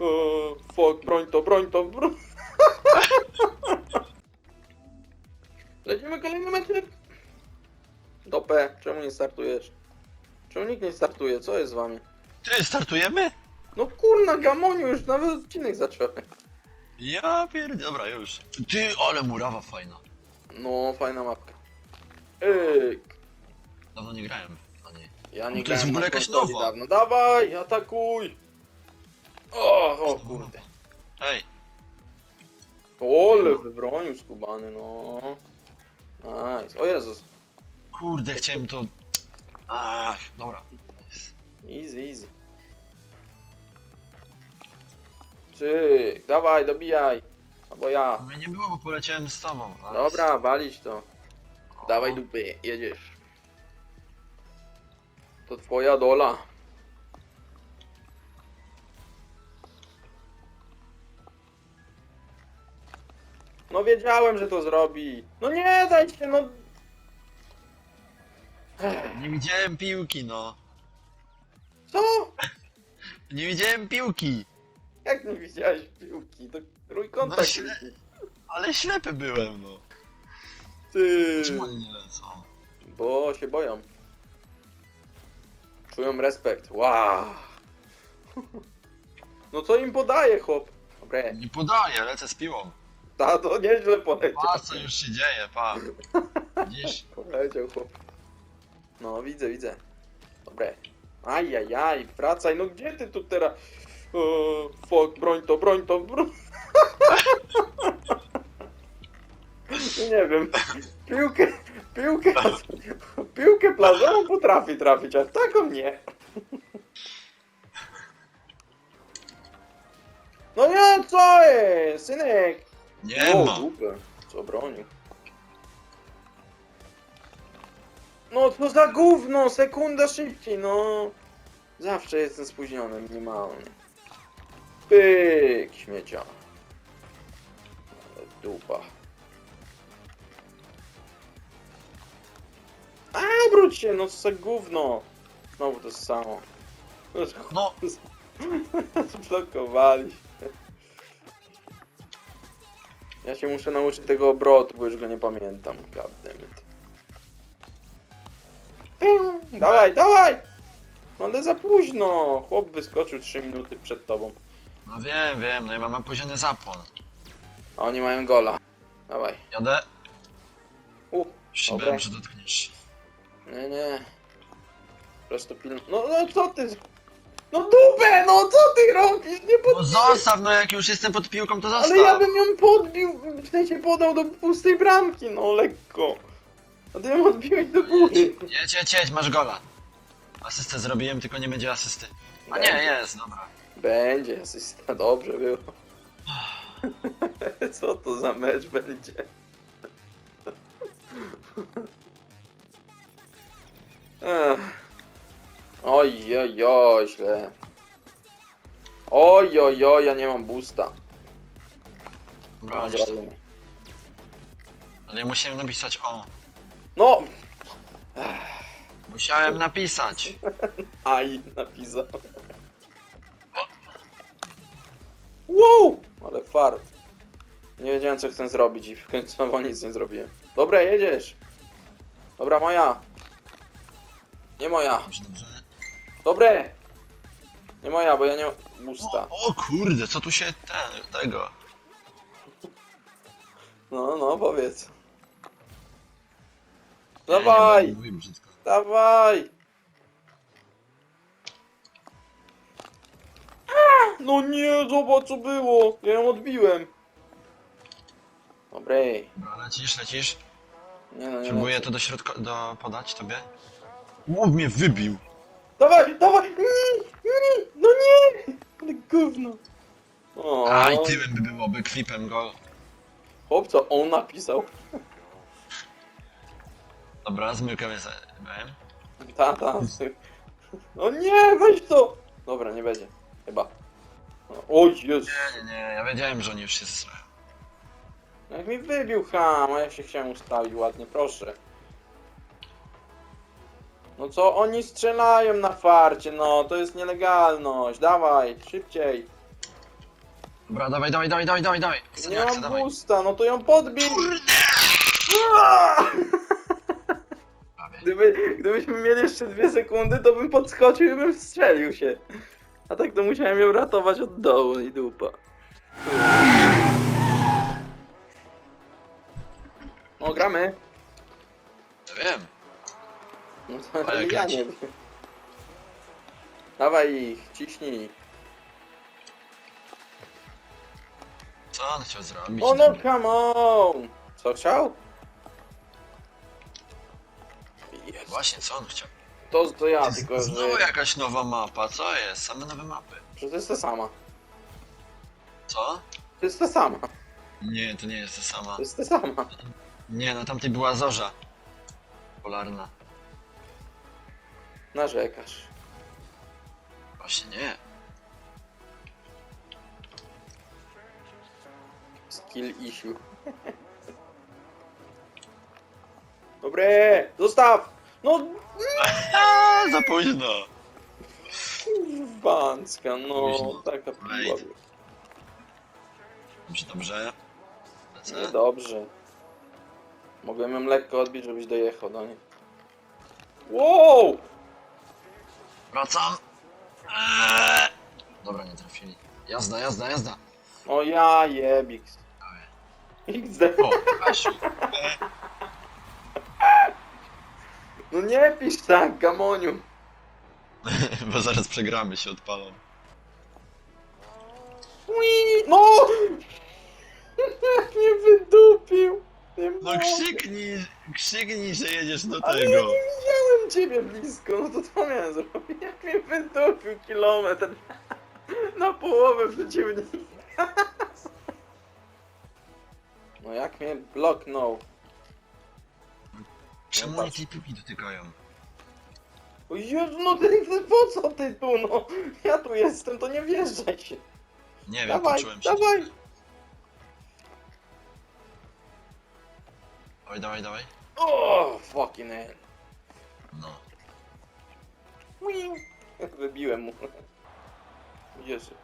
O, fuck, broń to, broń to, broń. Lecimy kolejny mecz. Do P, czemu nie startujesz? Czemu nikt nie startuje? Co jest z wami? Ty, startujemy? No kurna, gamoniu, już nawet odcinek zacząłem. Ja pierd... Dobra, już. Ty, ale murawa fajna. No, fajna mapka. Ej, Dawno nie grałem na niej. ja nie To jest w grałem ogóle na jakaś konsoli nowa. Dawno. Dawaj, atakuj! O, o kurde. Ej, Ole, wybronił skubany, no. Nice. O Jezus. kurde, chciałem to... Ach, dobra. Easy, easy. Czyk, dawaj, dobijaj. Albo ja. Mnie nie było, bo poleciałem z tobą. ale- Dobra, walić to. Dawaj dupy, jedziesz. To twoja dola. No wiedziałem, że to zrobi. No nie daj się, no. Nie widziałem piłki, no. Co? Nie widziałem piłki. Jak nie widziałeś piłki? To trójkąta No piłki. Ale ślepy byłem, no. Ty. Czemu oni nie lecą? Bo się boją. Czują respekt. Wow. No co im podaje, chłop? Dobre. Nie podaję, lecę z piłą. Ta to nieźle poleciał. Pa, co już się dzieje, pa. Gdzieś... Poleciał, chłop. No, widzę, widzę. Dobre. Ajajaj, wracaj, no gdzie ty tu teraz? Fuck, broń to, broń to, broń. Nie wiem. Piłkę, piłkę, piłkę plażową potrafi trafić, a taką nie. No nie, co jest, synek? Nie O, ma. dupę. Co bronił? No to za gówno, sekunda szybciej, no. Zawsze jestem spóźniony, minimalnie. Pyk, śmiecia. Ale dupa. A, obróć się, no za gówno. Znowu to samo. No, Zblokowali Ja się muszę nauczyć tego obrotu, bo już go nie pamiętam. Goddammit. Dawaj, dawaj! No ale za późno! Chłop wyskoczył 3 minuty przed tobą. no wiem, wiem, no i mam opóźniony zapłon. A oni mają gola. Dawaj. Jadę. U, Już się Dobra. że dotkniesz. nie, nie. Prosto pilno. No, no co ty? No dupę, no co ty robisz? Nie. No zostaw, no jak już jestem pod piłką, to zostaw. Ale ja bym ją podbił, w sensie podał do pustej bramki, no lekko. A ty ją odbiłeś do góry. Jedź, jedź, jedź, masz gola. Asystę zrobiłem, tylko nie będzie asysty. A nie, jest, dobra. Będzie asysta, dobrze było. Co to za mecz będzie? Ech. Oj, oj, oj, źle. Oj, oj, oj, ja nie mam boosta. Dobra. Ale musiałem napisać o. No! Musiałem napisać. Aj, napisał. Wow! Ale fart. Nie wiedziałem co chcę zrobić i w końcu nic nie zrobiłem. Dobra, jedziesz. Dobra, moja. Nie moja. Dobrze, dobrze. Dobre! Nie moja, bo ja nie mam usta. O, o kurde, co tu się ten, tego. No, no, powiedz. Dawaj! brzydko. Dawaj! No nie, zobacz co było! Ja ją odbiłem. Dobrej. Dobra, lecisz, lecisz. Nie no, nie Próbuję to do środka, do podać tobie. Łow mnie wybił. Dawaj, dawaj! Nie, nie, no nie! Ale gówno. O, Aj, tyłem by byłoby, kwipem gol. Chłop, co on napisał? Dobra, zmyłkę zajebałem. Ta, ta. No nie, weź to! Dobra, nie będzie. Chyba. No, Oj, Jezu. Nie, nie, nie, ja wiedziałem, że oni już się zesrają. Jak mi wybił ham, a ja się chciałem ustawić ładnie, proszę. No co, oni strzelają na farcie, no, to jest nielegalność, dawaj, szybciej. Dobra, dawaj, dawaj, dawaj, dawaj, dawaj, dawaj. Nie mam dawaj. boosta, no to ją podbij! Prawie. Gdyby, gdybyśmy mieli jeszcze dwie sekundy, to bym podskoczył i bym strzelił się. A tak to musiałem ją ratować od dołu i dupa. No gramy. Ja wiem. No to Ale ja nie wiem. Dawaj ich, ciśnij. Co on chciał zrobić? O no come on! Co chciał? Jest. Właśnie, co on chciał? To, to ja, tylko Znowu że... jakaś nowa mapa, co jest? Same nowe mapy. że to jest ta sama. Co? To jest ta sama. Nie, to nie jest ta sama. To jest ta sama. Nie, no tamtej była zorza. Polarna. Narzekasz. Właśnie nie. Skill issue. Dobre! Zostaw! No A, za późno. kurwancka, no Późno. taka piła. Wait. Dobrze, dobrze. Lecę. Mogłem ją lekko odbić, żebyś dojechał do niej. Wow! Wracam. Eee. Dobra, nie trafili. Jazda, jazda, jazda. O ja jebix. XD. O, Kasiu. No nie pisz tak, gamoniu. Bo zaraz przegramy, się odpalą. Ui, No! Jak mnie wydupił. Nie No krzyknij, krzyknij, że jedziesz do Ale ja tego. nie widziałem ciebie blisko, no to co miałem zrobić? Jak mnie wydupił kilometr na połowę przeciwnika. No jak mnie bloknął. Czemu oni tej pipi dotykają? O Jezu, no ty, po co ty tu, no? Ja tu jestem, to nie wjeżdżaj się. Nie wiem, Dawaj, poczułem się. dawaj. Dawaj, dawaj, dawaj. O, fucking hell. No. Ui. Wybiłem mu. Jezu.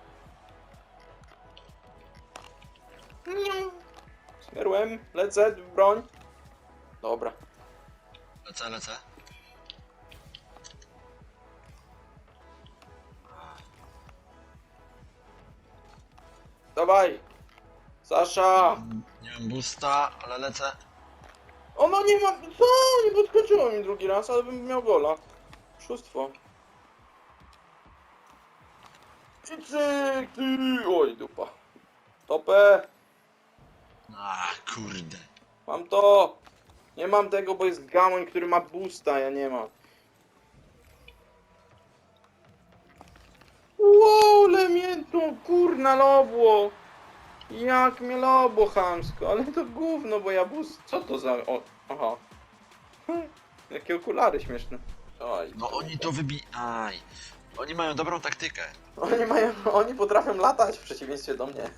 Zmierłem, lecę, broń. Dobra. Lecę, lecę. Dawaj! Sasza! Nie mam boosta, ale lecę. Nie mam... Co? Nie podskoczyło mi drugi raz, ale bym miał gola. Szóstwo. I cyk, ty. Oj, dupa. Topę! A, kurde. Mam to! Nie mam tego, bo jest gamoń, który ma boosta, ja nie mam. Wow, ale mnie to kurna lobło! Jak mnie lobło chamsko, ale to gówno, bo ja boost... Co to za... O, aha. Jakie okulary śmieszne. Oj. No oni to wybi... Aj. Oni mają dobrą taktykę. Oni mają... Oni potrafią latać w przeciwieństwie do mnie.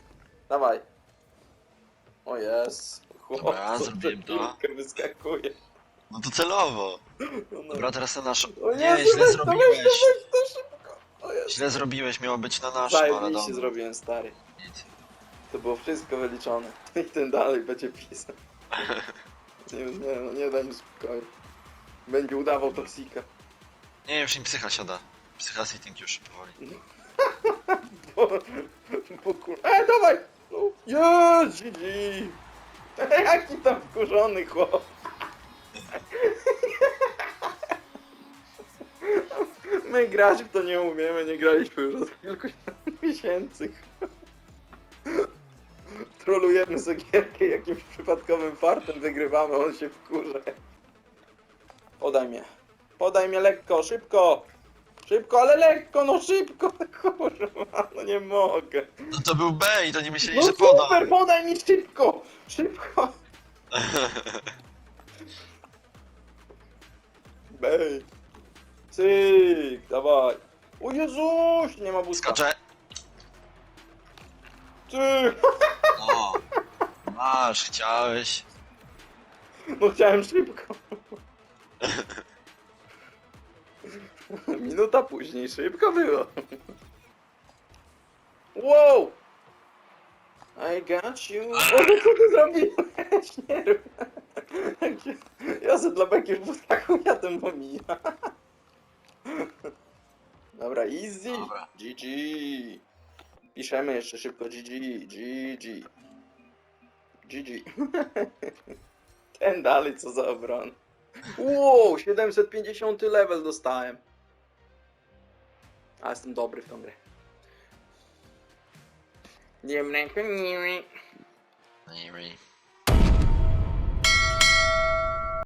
Dawaj. O jest. Dobra, co zrobiłem to. piłkę wyskakuje. No to celowo. No, no. Dobra, teraz na naszą. O Nie, Jezu, źle weź to, weź to, zrobiłeś. weź to szybko. O. Źle zrobiłeś, miało być na naszą, ale Zajebiście dobra. zrobiłem, stary. Nic. To było wszystko wyliczone. I ten dalej będzie pisał. Nie, nie, no nie daj mi spokoju. Będzie udawał toksika. Nie, już im psycha siada. Psycha sitting już powoli. Bo, bo kur... E, dawaj! No, jest, GG! Jaki tam wkurzony chłop. My grać w to nie umiemy, nie graliśmy już od kilku miesięcy. Trolujemy Zagierkę jakimś przypadkowym fartem, wygrywamy, on się wkurza. Podaj mnie. Podaj mnie lekko, szybko! Szybko, ale lekko, no szybko! Kurwa, no nie mogę. No to był B i to nie myśleli, No że poda. super, podaj mi szybko! Szybko! Bej! Cyk, dawaj! O Jezus, nie ma błyska. Skaczę. Cyk! Masz, chciałeś. No chciałem szybko. Minuta później, szybko było. Wow! I got you. O, co ty zrobiłeś? Nie rób. Ja se dla beki w taką jadę pomija. Dobra, easy. Dobra. GG. Piszemy jeszcze szybko GG. GG. GG. Ten dalej, co za obron. Wow, 750 level dostałem. A jestem dobry w tą grę. Nie wiem, Nie wiem.